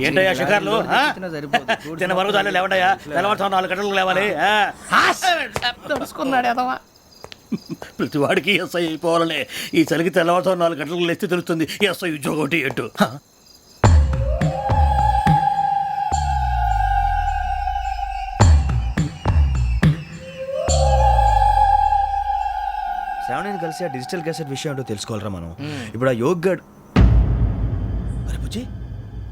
ఏంటయ్యా షికార్లు. తిన్న వరకు చాలే లేవండయ్యా. తెల్లవారుతో నాలుగు గంటలకు లేవాలి. ఆ. తెలుసుకున్నాడు ఎదవా. ప్రతి వాడికి ఎస్ఐ అయిపోవాలనే ఈ చలికి తెల్లవారుతో నాలుగు గంటలకు లేస్తే తెలుస్తుంది. ఎస్ఐ ఉద్యోగం ఒకటి ఎటు శ్రావణిని కలిసి ఆ డిజిటల్ క్యాసెట్ విషయం ఏంటో తెలుసుకోవాలరా మనం. ఇప్పుడు ఆ యోగ్ గడ్ అరే బుజ్జి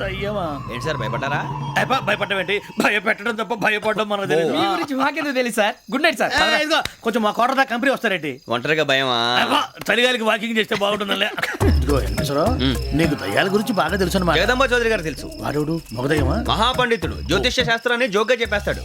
దయ్యమా? ఏంటి సార్ భయపడ్డారా? అబ్బా, ఏంటి? భయపెట్టడం తప్ప భయపడడం మనకు తెలియదు మీ గురించి మాకెందుకు తెలుసు సార్? Good night sir. ఇదిగో కొంచెం మా కోట దాకా కంపెనీ వస్తారేంటి? ఒంటరిగా భయమా? అబ్బా, చలిగాలికి వాకింగ్ చేస్తే బాగుంటుందిలే ఇదిగో వెంకటేశ్వరరావు నీకు దయ్యాల గురించి బాగా తెలుసు అన్నమాట. జగదంబ చౌదరి గారు తెలుసు. వాడోడు మగదయ్యమా? మహాపండితుడు. జ్యోతిష్య శాస్త్రాన్ని జోగ్గా చెప్పేస్తాడు.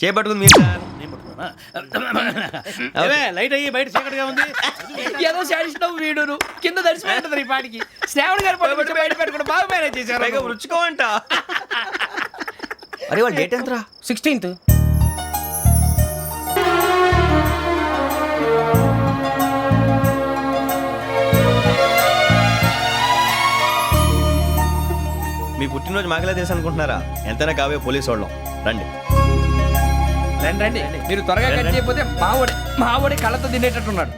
చేపట్టుకుంది మీరు సార్. ఏమే, లైట్ అయ్యి బయట చీకటిగా ఉంది. ఏదో శాడిస్తున్నావు వీడును. కింద దర్శనం ఈ పాటికి. శ్రావణ్ గారు పట్టుకొచ్చి బయట పెట్టుకుని బాగా మేనేజ్ పైగా చేశారు రుచుకోవంట. అరే వాళ్ళు డేట్ ఎంతరా? సిక్స్టీన్త్. మీ పుట్టినరోజు మాకలే తెలుసు అనుకుంటున్నారా? ఎంతైనా కావే పోలీసు వాళ్ళం రండి. రండి రండి. మీరు త్వరగా కట్ చేయకపోతే మావోడి మావోడి కళ్ళతో తినేటట్టున్నాడు.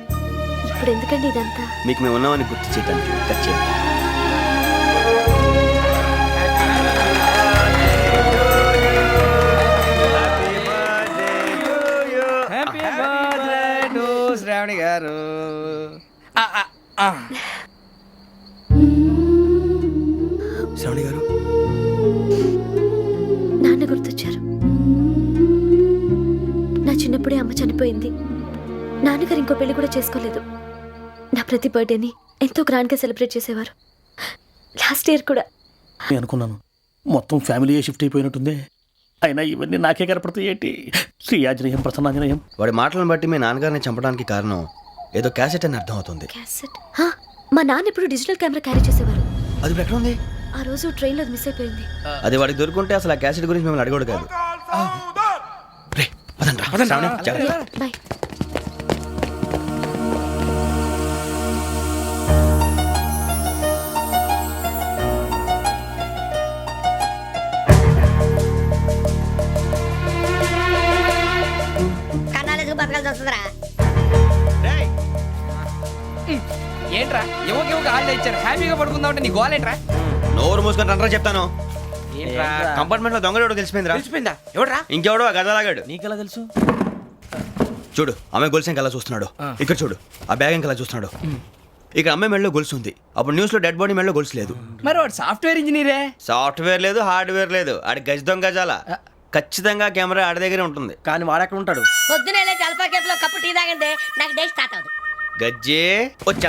ఇప్పుడు ఎందుకండి ఇదంతా? మీకు మేము ఉన్నామని గుర్తు చేయడానికి కట్ చేయండి. శ్రావణి గారు. శ్రవణి గారు అమ్మ చనిపోయింది నాన్నగారు ఇంకో పెళ్ళి కూడా చేసుకోలేదు. నా ప్రతి బర్త్డేని ఎంతో గ్రాండ్గా సెలబ్రేట్ చేసేవారు. లాస్ట్ ఇయర్ కూడా. నేను అనుకున్నాను. మొత్తం ఫ్యామిలీ షిఫ్ట్ అయిపోయినట్టుంది. అయినా ఇవన్నీ నాకే కనపడతాయి ఏంటి? శ్రీ ఆంజనేయం ప్రసన్నాంజనేయం వాడి మాటలను బట్టి మీ నాన్నగారిని చంపడానికి కారణం ఏదో క్యాసెట్ అని అర్థం అవుతుంది క్యాసెట్? హా, మా నాన్న ఇప్పుడు డిజిటల్ కెమెరా క్యారీ చేసేవారు. అది ఇప్పుడు ఎక్కడ ఉంది? ఆ రోజు ట్రైన్లో అది మిస్ అయిపోయింది. అది వాడికి దొరుకుంటే అసలు ఆ క్యాసెట్ గురించి మిమ్మల్ని అడగడు కాదు రే, పదండ్రా. శ్రావణి, జాగ్రత్త. బాయ్. కన్నాలకు బతకాల్సి వస్తుందిరా. రేయ్, ఏంట్రా? ఎవరికి ఎవరికి హాలిడే ఇచ్చారు? హ్యాపీగా పడుకుందాం అంటే నీ గోలేంట్రా? నోరు మూసుకొని రండ్రా చెప్తాను. కంపార్ట్మెంట్లో దొంగడు తెలిసిపోయిందిరా. తెలిసిపోయిందా? ఎవడ్రా? ఇంకెవడో గదలాగాడు. నీకెలా తెలుసు? చూడు ఆమె గొలుసు ఇంకలా చూస్తున్నాడు? ఇక్కడ చూడు ఆ బ్యాగ్ ఇంకలా చూస్తున్నాడు? ఇక్కడ అమ్మాయి మెడలో గొలుసు ఉంది. అప్పుడు న్యూస్లో డెడ్ బాడీ మెడలో గొలుసు లేదు. మరి వాడు సాఫ్ట్వేర్ ఇంజనీరే? సాఫ్ట్వేర్ లేదు హార్డ్వేర్ లేదు. ఆడి గజ దొంగ గజాల ఖచ్చితంగా కెమెరా ఆడి దగ్గరే ఉంటుంది. కానీ వాడెక్కడ ఉంటాడు? పొద్దునే లేచి అల్ఫా కేఫ్లో కప్పు టీ తాగండి నాకు డే స్టార్ట్ అవుతుంది గజ్జే వచ్చా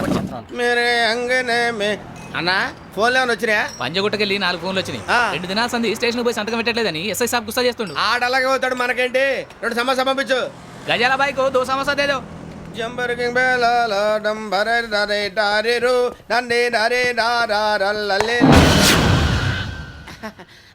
మేరే అంగనే మే. అన్నా ఫోన్లో ఏమైనా వచ్చినాయా? పంజగుట్టకెళ్ళి నాలుగు ఫోన్లు వచ్చినాయి. ఆ. రెండు దినాల సంది స్టేషన్ పోయి సంతకం పెట్టలేదని ఎస్ఐ సాబ్ గుస్తా చేస్తుండు. ఆడలాగే పోతాడు మనకేంటి? రెండు సమస్య పంపించు. గజాల బైక్ దో సమస్య దేదో జంబరకింగ్ బేలాల డంబరే డరే నన్నే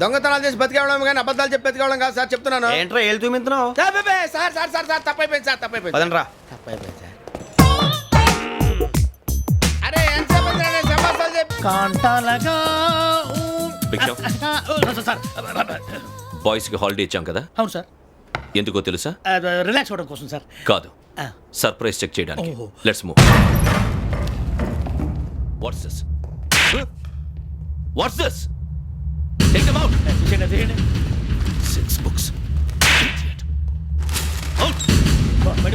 దొంగతనాలు చేసి బతికేవడం కానీ అబద్ధాలు చెప్పి బతికేవడం కాదు సార్ చెప్తున్నాను. ఏంట్రా ఏళ్ళు చూపించినావు sir, sir sir sir sir తప్పైపోయింది సార్ తప్పైపోయింది. పదండ్రా. తప్పైపోయింది సార్. అరే నేను చెప్పాల్సింది చెప్పు. కాంటాలగా భిక్షం. సార్ బాయ్స్కి హాలిడే ఇచ్చాం కదా? అవును సార్. ఎందుకో తెలుసా? రిలాక్స్ అవ్వడం కోసం సార్. కాదు. సర్ప్రైజ్ చెక్ చేయడానికి. ఓహో. Let's move what's this what's this తీసేయండి, తీసేయండి. సిక్స్ బుక్స్ అవుట్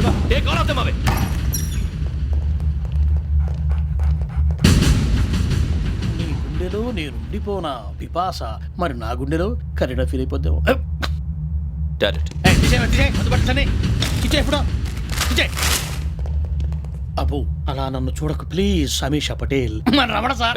బా. Take all of them away నీ గుండెలో నేనుండిపోనా పిపాస? మరి నా గుండెలో కరీడా ఫీల్ అయిపోద్దాము. డాడెట్ అబ్బో అలా నన్ను చూడకు ప్లీజ్ సమీషా పటేల్. మన రమణ సార్.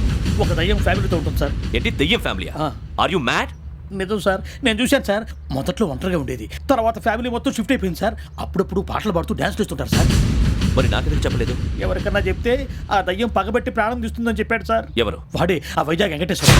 ఒక దయ్యం ఫ్యామిలీతో ఉంటుంది సార్. ఏంటి? దెయ్యం ఫ్యామిలీ. ఆర్ యు మ్యాడ్ నిజం సార్ నేను చూశాను సార్ మొదట్లో ఒంటరిగా ఉండేది. తర్వాత ఫ్యామిలీ మొత్తం షిఫ్ట్ అయిపోయింది సార్. అప్పుడప్పుడు పాటలు పాడుతూ డ్యాన్స్ చేస్తుంటారు సార్. మరి నాకెందుకు చెప్పలేదు? ఎవరికన్నా చెప్తే ఆ దయ్యం పగబెట్టి ప్రాణం తీస్తుందని చెప్పాడు సార్. ఎవరు? వాడే ఆ వైజాగ్ వెంకటేశ్వర.